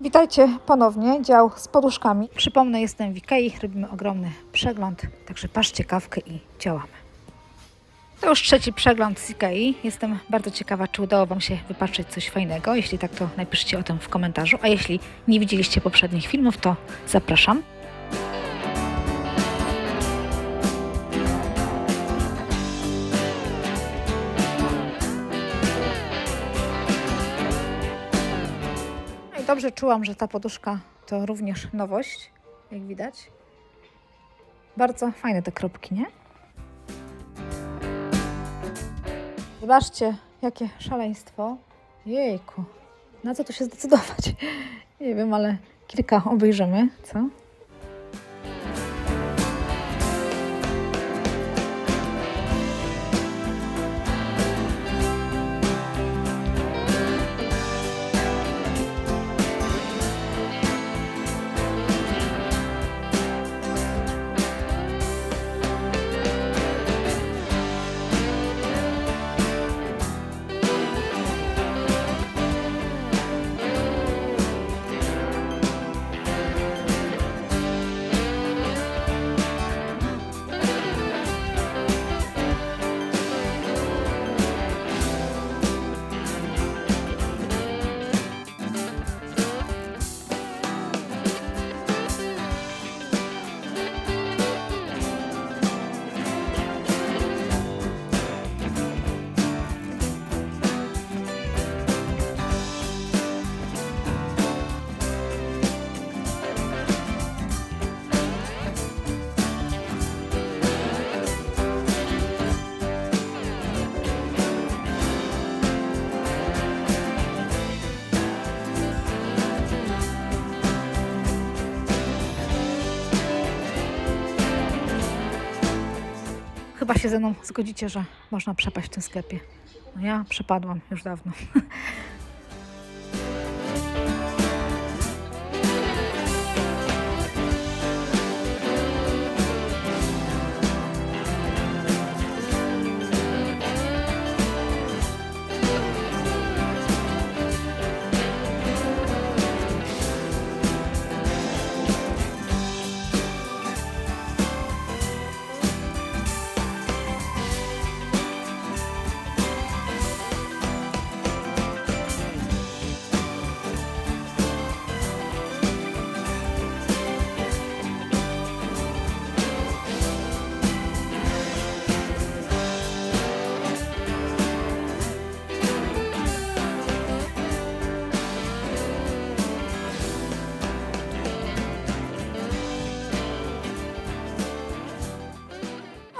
Witajcie ponownie, dział z poduszkami. Przypomnę, jestem w Ikei, robimy ogromny przegląd, także patrzcie kawkę i działamy. To już trzeci przegląd z Ikei. Jestem bardzo ciekawa, czy udało Wam się wypatrzeć coś fajnego. Jeśli tak, to napiszcie o tym w komentarzu. A jeśli nie widzieliście poprzednich filmów, to zapraszam. Dobrze czułam, że ta poduszka to również nowość, jak widać. Bardzo fajne te kropki, nie? Zobaczcie, jakie szaleństwo. Jejku, na co tu się zdecydować? Nie wiem, ale kilka obejrzymy, co? Chyba się ze mną zgodzicie, że można przepaść w tym sklepie. No ja przepadłam już dawno.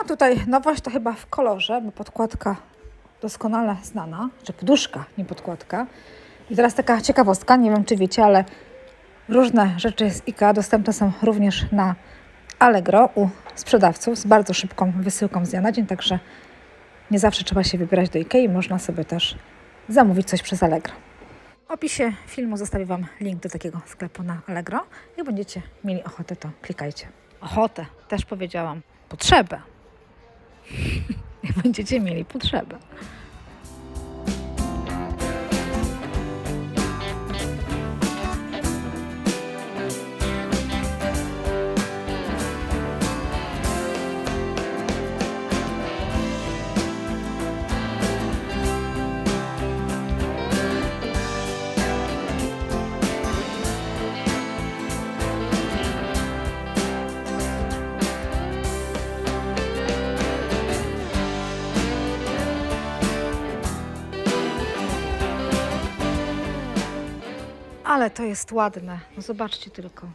tutaj nowość to chyba w kolorze, bo podkładka doskonale znana, czy poduszka, nie podkładka. I teraz taka ciekawostka, nie wiem czy wiecie, ale różne rzeczy z IKEA dostępne są również na Allegro u sprzedawców z bardzo szybką wysyłką z dnia na dzień, także nie zawsze trzeba się wybierać do IKEA, można sobie też zamówić coś przez Allegro. W opisie filmu zostawię Wam link do takiego sklepu na Allegro. Jak będziecie mieli ochotę, to klikajcie. Ochotę, też powiedziałam. Potrzebę. Jak będziecie mieli potrzebę. Ale to jest ładne. No zobaczcie tylko.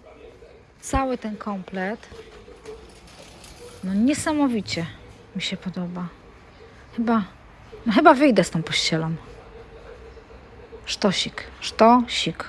Cały ten komplet. No niesamowicie mi się podoba. Chyba, no chyba wyjdę z tą pościelą. Sztosik, sztosik.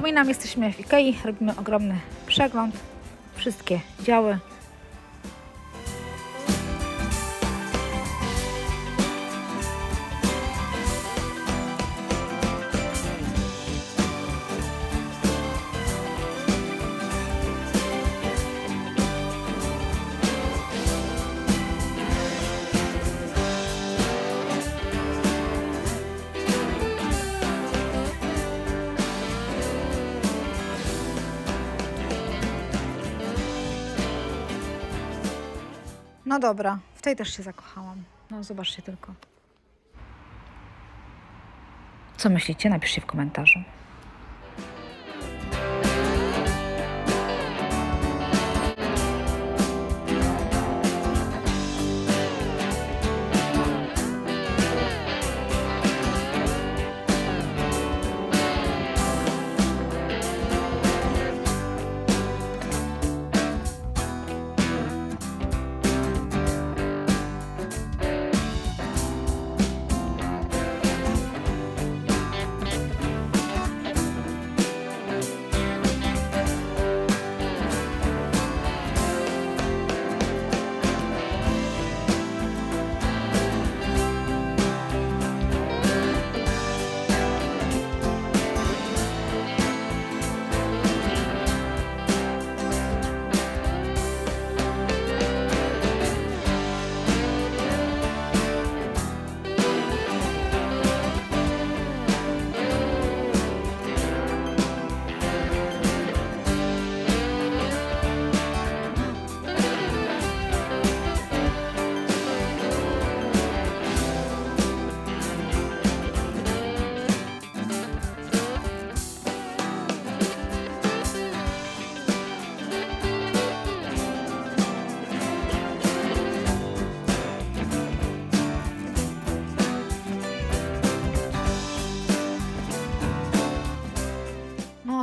Przypominam, jesteśmy w Ikei, robimy ogromny przegląd. Wszystkie działy. No dobra, w tej też się zakochałam. No zobaczcie tylko. Co myślicie? Napiszcie w komentarzu.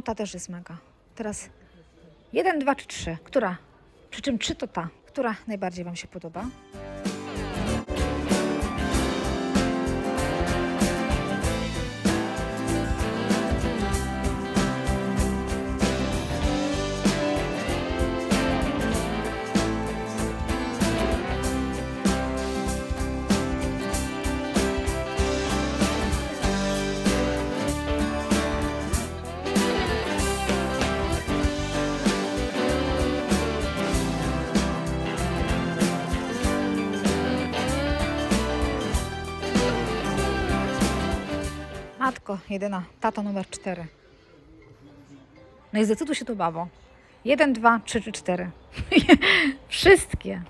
Ta też jest mega. Teraz jeden, dwa czy trzy. Która? Przy czym trzy to ta. Która najbardziej Wam się podoba? Matko, jedyna. Tato numer cztery. No i zdecyduj się tu, babo. Jeden, dwa, trzy cztery. Wszystkie.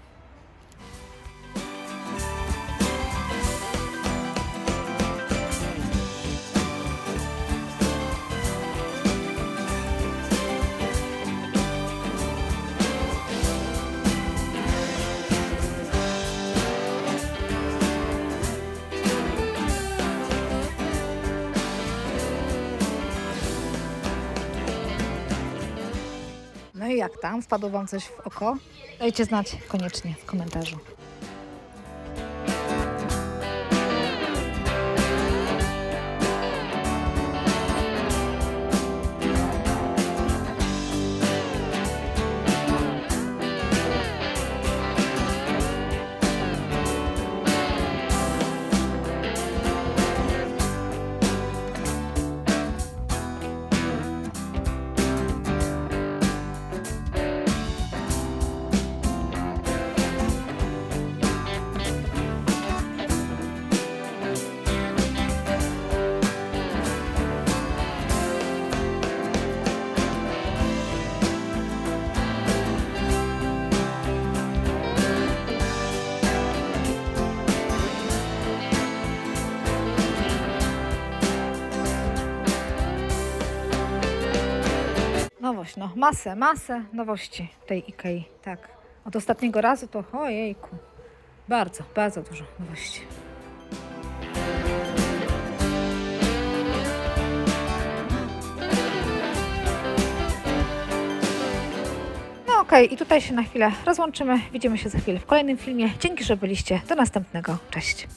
No i jak tam? Wpadło Wam coś w oko? Dajcie znać koniecznie w komentarzu. Nowość, no masę, masę nowości tej Ikei, tak. Od ostatniego razu to, ojejku, bardzo, bardzo dużo nowości. No okej, i tutaj się na chwilę rozłączymy. Widzimy się za chwilę w kolejnym filmie. Dzięki, że byliście. Do następnego. Cześć.